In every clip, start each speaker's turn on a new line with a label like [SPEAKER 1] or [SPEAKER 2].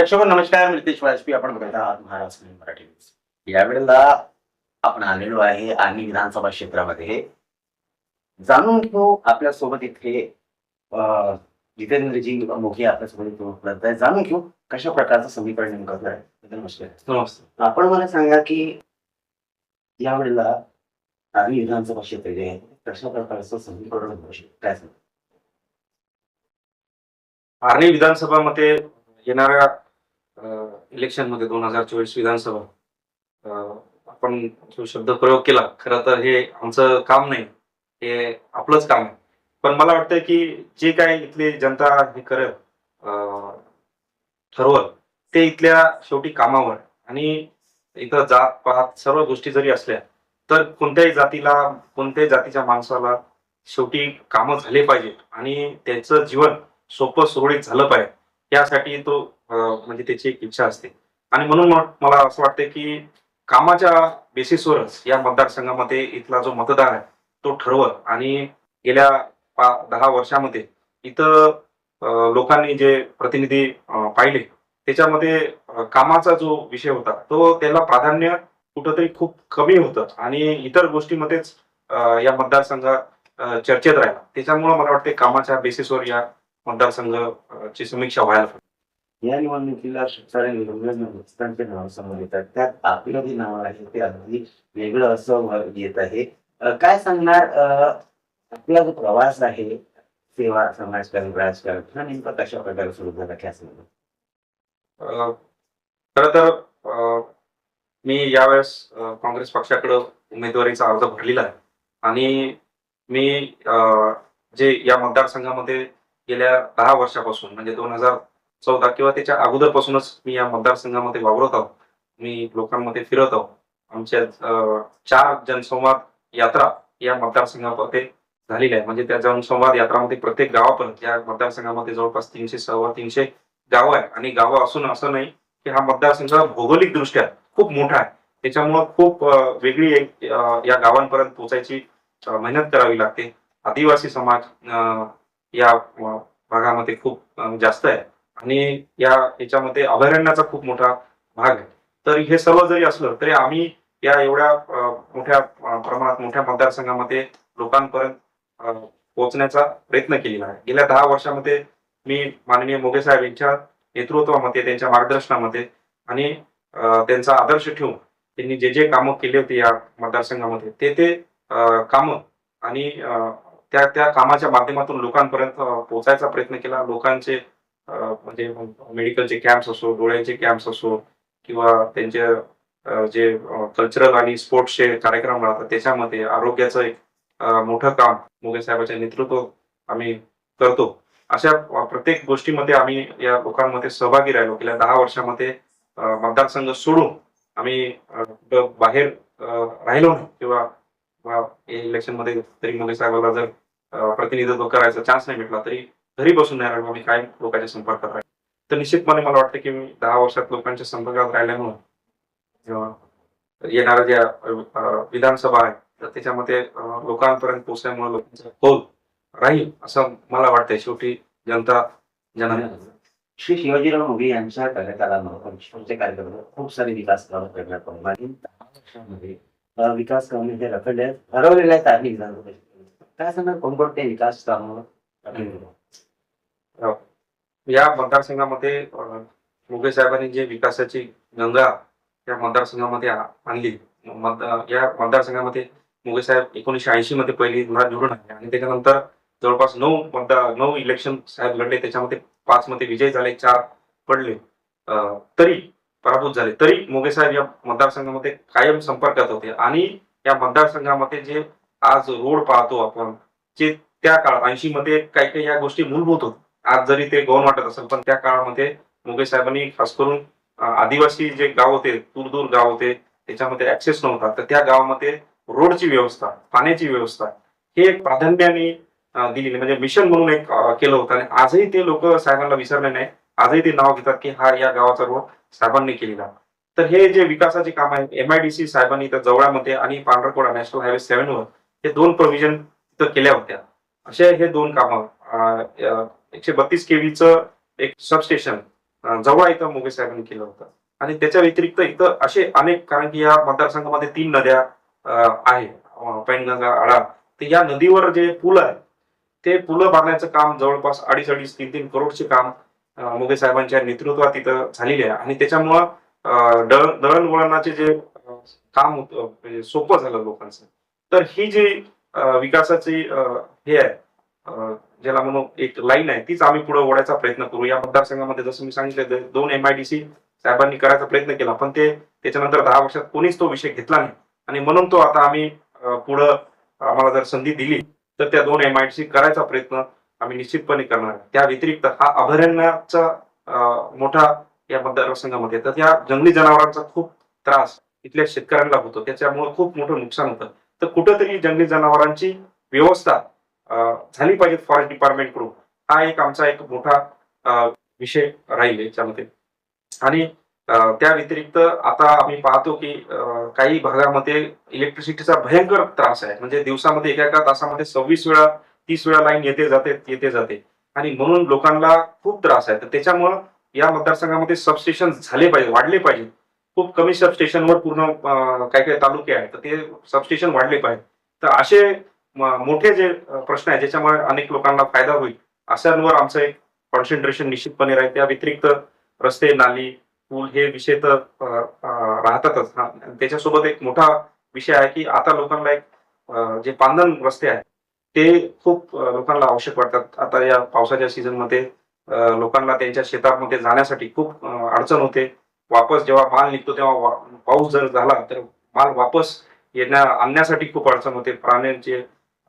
[SPEAKER 1] प्रेक्षक नमस्कार मी नितेश वाजपेयी. आपण बघत आहात महाराष्ट्र मराठी न्यूज. यावेळेला आपण आलेलो आहे आर्मी विधानसभा क्षेत्रामध्ये. जाणून घेऊ आपल्यासोबत इथे जितेंद्रजी मोघे आपल्यासोबत इथे उपलब्ध आहे जाणून घेऊ कशा प्रकारचं समीकरण नेमकं आहे नमस्कार. आपण मला सांगा की यावेळेला आर्मी विधानसभा क्षेत्र जे आहे कशा प्रकारचं समीकरण होऊ शकतं? काय सांगा?
[SPEAKER 2] आर्णी विधानसभामध्ये येणाऱ्या इलेक्शनमध्ये दोन हजार चोवीस विधानसभा. आपण जो शब्द प्रयोग केला खरं तर हे आमचं काम नाही हे आपलंच काम आहे. पण मला वाटतं की जे काय इथली जनता हे करत ठरवल ते इथल्या शेवटी कामावर. आणि इथं जात पात सर्व गोष्टी जरी असल्या तर कोणत्याही जातीला कोणत्याही जातीच्या माणसाला शेवटी कामं झाले पाहिजेत. आणि त्याचं जीवन सोपं सुरळीत झालं पाहिजे. यासाठी तो म्हणजे त्याची एक इच्छा असते. आणि म्हणून मग मला असं वाटतं की कामाच्या बेसिसवरच या मतदारसंघामध्ये इथला जो मतदार आहे तो ठरवल. आणि गेल्या दहा वर्षामध्ये इथं लोकांनी जे प्रतिनिधी पाहिले त्याच्यामध्ये कामाचा जो विषय होता तो त्याला प्राधान्य कुठंतरी खूप कमी होतं. आणि इतर गोष्टीमध्येच या मतदारसंघात चर्चेत राहिला. त्याच्यामुळे मला वाटते कामाच्या बेसिसवर या मतदारसंघ ची समीक्षा व्हायला पाहिजे.
[SPEAKER 1] या निवडणुकीला खूप सारे नाव समोर येतात त्यात आपलं जे नाव आहे ते अगदी वेगळं असं येत आहे. काय सांगणार? अं, आपला जो प्रवास आहे सेवा समाजकारण राजकारण हा नेमका कशा प्रकारे सुरू झाला काय सांगणार
[SPEAKER 2] अं, खरं तर अं, मी यावेळेस काँग्रेस पक्षाकडे उमेदवारीचा अर्ज भरलेला आहे. आणि मी अं, जे या मतदारसंघामध्ये गेल्या दहा वर्षापासून म्हणजे दोन हजार चौदा किंवा त्याच्या अगोदरपासूनच मी या मतदारसंघामध्ये वावरत आहोत मी लोकांमध्ये फिरत आहोत आमच्या चार जनसंवाद यात्रा या मतदारसंघामध्ये झालेल्या आहे म्हणजे त्या जनसंवाद यात्रामध्ये प्रत्येक गावापर्यंत या मतदारसंघामध्ये जवळपास तीनशे सव्वा तीनशे गावं आहे आणि गावं असून असं नाही की हा मतदारसंघ भौगोलिक दृष्ट्या खूप मोठा आहे. त्याच्यामुळं खूप वेगळी एक या गावांपर्यंत पोचायची मेहनत करावी लागते. आदिवासी समाज अं, या भागामध्ये खूप जास्त आहे. आणि या याच्यामध्ये अभयारण्याचा खूप मोठा भाग आहे. तर हे सर्व जरी असलं तरी आम्ही या एवढ्या मोठ्या प्रमाणात मोठ्या मतदारसंघामध्ये लोकांपर्यंत पोहोचण्याचा प्रयत्न केलेला आहे. गेल्या दहा वर्षामध्ये मी माननीय मोगे साहेब यांच्या नेतृत्वामध्ये त्यांच्या मार्गदर्शनामध्ये आणि त्यांचा आदर्श ठेवून त्यांनी जे जे कामं केले होते या मतदारसंघामध्ये ते ते कामं आणि त्या त्या कामाच्या माध्यमातून लोकांपर्यंत पोहोचायचा प्रयत्न केला. लोकांचे म्हणजे मेडिकलचे कॅम्प्स असो डोळ्यांचे कॅम्प्स असो किंवा त्यांचे जे कल्चरल आणि स्पोर्ट्सचे कार्यक्रम राहतात त्याच्यामध्ये आरोग्याचं एक मोठं काम मोगे साहेबांच्या नेतृत्व आम्ही करतो. अशा प्रत्येक गोष्टीमध्ये आम्ही या लोकांमध्ये सहभागी राहिलो. गेल्या दहा वर्षामध्ये मतदारसंघ सोडून आम्ही बाहेर राहिलो नाही. किंवा इलेक्शनमध्ये तरी मोगे साहेबांना जर प्रतिनिधित्व करायचा चान्स नाही भेटला तरी घरी बसून नाही राहिलो काय लोकांच्या संपर्कात राहिलो. तर निश्चितपणे मला वाटतं की मी दहा वर्षात लोकांच्या संपर्कात राहिल्यामुळे येणारा येणाऱ्या ज्या विधानसभा आहे तर त्याच्यामध्ये लोकांपर्यंत पोहोचल्यामुळे लोकांचा कौल राहील असं मला वाटतंय. शेवटी जनता जन
[SPEAKER 1] श्री शिवाजीराव मोघे यांच्या कार्यकालामध्ये पंचवीसच्या कार्यक्रमात खूप सारे विकास कामं करण्यात आली. मागील विकास कामे जे रखडले हरवलेले आहेत आम्ही. काय सांगणार कोणकोणते विकास कामं हो.
[SPEAKER 2] या मतदारसंघामध्ये मुगे साहेबांनी जे विकासाची गंगा या मतदारसंघामध्ये आणली मत- या मतदारसंघामध्ये मुगे साहेब एकोणीशे ऐंशी मध्ये पहिली निवडून आले आणि त्याच्यानंतर जवळपास नऊ मतदार नऊ इलेक्शन साहेब लढले. त्याच्यामध्ये पाच मध्ये विजय झाले चार पडले. तरी पराभूत झाले. तरी मोगे साहेब या मतदारसंघामध्ये कायम संपर्कात होते आणि या मतदारसंघामध्ये जे आज रोड पाहतो आपण जे त्या काळात ऐंशी मध्ये काही काही या गोष्टी मूलभूत होत्या. आज जरी ते गौण वाटत असेल पण त्या काळामध्ये मुगे साहेबांनी खास करून आदिवासी जे गाव होते दूर दूर गाव होते त्याच्यामध्ये ऍक्सेस नव्हता. तर त्या गावामध्ये रोडची व्यवस्था पाण्याची व्यवस्था हे एक प्राधान्याने दिलेली म्हणजे मिशन म्हणून एक केलं होतं. आणि आजही ते लोक साहेबांना विसरले नाही. आजही ते नाव घेतात की हा या गावाचा रोड साहेबांनी केलेला. तर हे जे विकासाचे काम आहे एमआयडीसी साहेबांनी तर जवळामध्ये आणि पांढरकोडा नॅशनल हायवे सेव्हन वर हे दोन प्रोव्हिजन तिथं केल्या होत्या. असे हे दोन कामं एकशे बत्तीस केव्हीचं एक सबस्टेशन जवळ इथं मोगे साहेबांनी केलं होतं. आणि त्याच्या व्यतिरिक्त इथं असे अनेक कारण की या मतदारसंघामध्ये तीन नद्या आहे पैनगंगा आळा. तर या नदीवर जे पूल आहे ते पुलं बांधण्याचं काम जवळपास अडीच अडीच तीन तीन करोडचे काम मोगे साहेबांच्या नेतृत्वात इथं झालेले आहे. आणि त्याच्यामुळं दळण दळणवळणाचे जे काम होतं म्हणजे सोपं झालं लोकांचं. तर ही जी विकासाची हे आहे ज्याला म्हणून एक लाईन आहे तीच आम्ही पुढे ओढायचा प्रयत्न करू. या मतदारसंघामध्ये जसं मी सांगितलं द- दोन एमआयडीसी साहेबांनी करायचा प्रयत्न केला पण ते त्याच्यानंतर दहा वर्षात कोणीच तो विषय घेतला नाही. आणि म्हणून तो आता आम्ही पुढं आम्हाला जर संधी दिली तर त्या दोन एमआयडीसी करायचा प्रयत्न आम्ही निश्चितपणे करणार त्या व्यतिरिक्त हा अभयारण्याचा मोठा या मतदारसंघामध्ये तर या जंगली जनावरांचा खूप त्रास इथल्या शेतकऱ्यांना होतो. त्याच्यामुळे खूप मोठं नुकसान होतं. तर कुठंतरी जंगली जनावरांची व्यवस्था झाली पाहिजेत फॉरेस्ट डिपार्टमेंटकडून हा एक आमचा एक मोठा विषय राहील याच्यामध्ये. आणि त्या व्यतिरिक्त आता आम्ही पाहतो की काही भागामध्ये इलेक्ट्रिसिटीचा भयंकर त्रास आहे. म्हणजे दिवसामध्ये एका एका तासामध्ये सव्वीस वेळा तीस वेळा लाईन येते जाते येते जाते. आणि म्हणून लोकांना खूप त्रास आहे. तर त्याच्यामुळं या मतदारसंघामध्ये सबस्टेशन झाले पाहिजे वाढले पाहिजे. खूप कमी सबस्टेशनवर पूर्ण काही काही तालुके आहेत. तर ते सबस्टेशन वाढले पाहिजे. तर असे मोठे जे प्रश्न आहेत ज्याच्यामुळे अनेक लोकांना फायदा होईल अशांवर आमचं एक कॉन्सन्ट्रेशन निश्चितपणे राहील. त्या व्यतिरिक्त रस्ते नाली पूल हे विषय तर राहतातच. हा त्याच्यासोबत एक मोठा विषय आहे की आता लोकांना एक जे पांदन रस्ते आहेत ते खूप लोकांना आवश्यक वाटतात. आता या पावसाच्या सीझनमध्ये लोकांना त्यांच्या शेतामध्ये जाण्यासाठी खूप अडचण होते. वापस जेव्हा माल निघतो तेव्हा पाऊस जर झाला तर माल वापस येण्या आणण्यासाठी खूप अडचण होते. प्राण्यांचे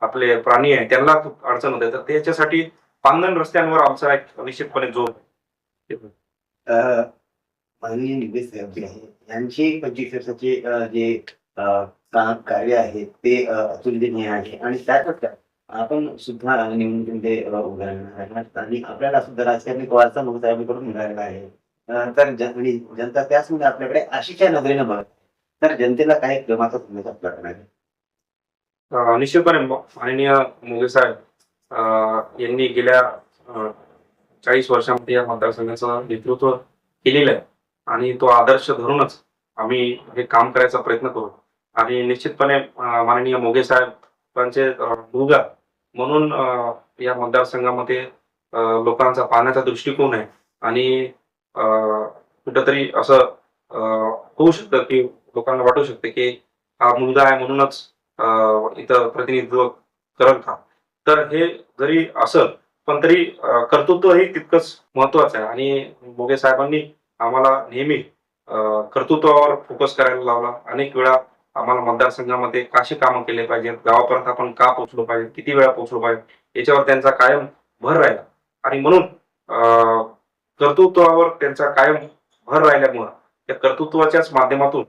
[SPEAKER 2] आपले प्राणी आहे त्यांना खूप अडचण होते. तर त्याच्यासाठी पांदन रस्त्यांवर आमचा एक निश्चितपणे जोर आहे.
[SPEAKER 1] माननीय निवेश साहेब यांची पंचवीस वर्षाचे जे काम कार्य आहे ते अतुलनीय आहे. आणि त्याच आपण सुद्धा निवडणुकीमध्ये अ, राहणार आणि आपल्याला सुद्धा राजकारणी वारसा मग साहेबांकडून मिळालेला आहे. तर जनता त्याच म्हणजे आपल्याकडे आशिषच्या नजरेनं बघत तर जनतेला काय क्रमाचा संदेश
[SPEAKER 2] आपल्याकडे निश्चितपणे माननीय मोगे साहेब यांनी गेल्या चाळीस वर्षामध्ये या मतदारसंघाचं नेतृत्व केलेलं आहे. आणि तो आदर्श धरूनच आम्ही हे काम करायचा प्रयत्न करू. आणि निश्चितपणे माननीय मोगे साहेबांचे मुलगा म्हणून या मतदारसंघामध्ये लोकांचा पाहण्याचा दृष्टिकोन आहे. आणि कुठंतरी असं होऊ शकतं की लोकांना वाटू शकते की हा मुलगा आहे म्हणूनच इथं प्रतिनिधित्व करल का तर हे जरी असं पण तरी कर्तृत्व हे तितकंच महत्वाचं आहे. आणि मोगे साहेबांनी आम्हाला नेहमी कर्तृत्वावर फोकस करायला लावला. अनेक वेळा आम्हाला मतदारसंघामध्ये कसे कामं केले पाहिजेत गावापर्यंत आपण का पोहोचलो पाहिजे किती वेळा पोहोचलो पाहिजे याच्यावर त्यांचा कायम भर राहिला. आणि म्हणून अं, कर्तृत्वावर त्यांचा कायम भर राहिल्यामुळं त्या कर्तृत्वाच्याच माध्यमातून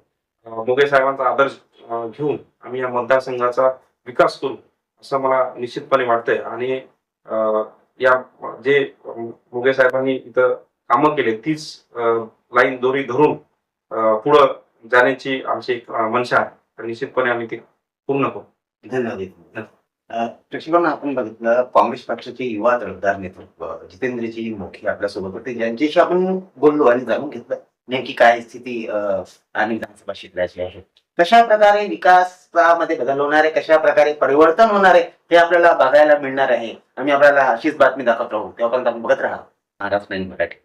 [SPEAKER 2] मोगे साहेबांचा आदर्श घेऊन आम्ही या मतदारसंघाचा विकास करू असं मला निश्चितपणे वाटतंय. आणि या जे मुगे साहेबांनी इथं कामं केले तीच लाईन दोरी धरून पुढं जाण्याची आमची एक मनशा आहे. तर निश्चितपणे आम्ही ती पूर्ण करू.
[SPEAKER 1] धन्यवाद. प्रेक्षकांना आपण बघितलं काँग्रेस पक्षाचे युवा दळदार नेतृत्व जितेंद्रजी मोठी आपल्यासोबत होते. ज्यांच्याशी आपण बोललो आणि जाणून घेतलं नेमकी काय स्थिती आणि विधानसभा क्षेत्राची आहे. कशा प्रकारे विकासामध्ये बदल होणार आहे कशा प्रकारे परिवर्तन होणार आहे हे आपल्याला बघायला मिळणार आहे. आम्ही आपल्याला अशीच बातमी दाखवत. राहू तेव्हापर्यंत आपण बघत राहा. महाराष्ट्र मराठी.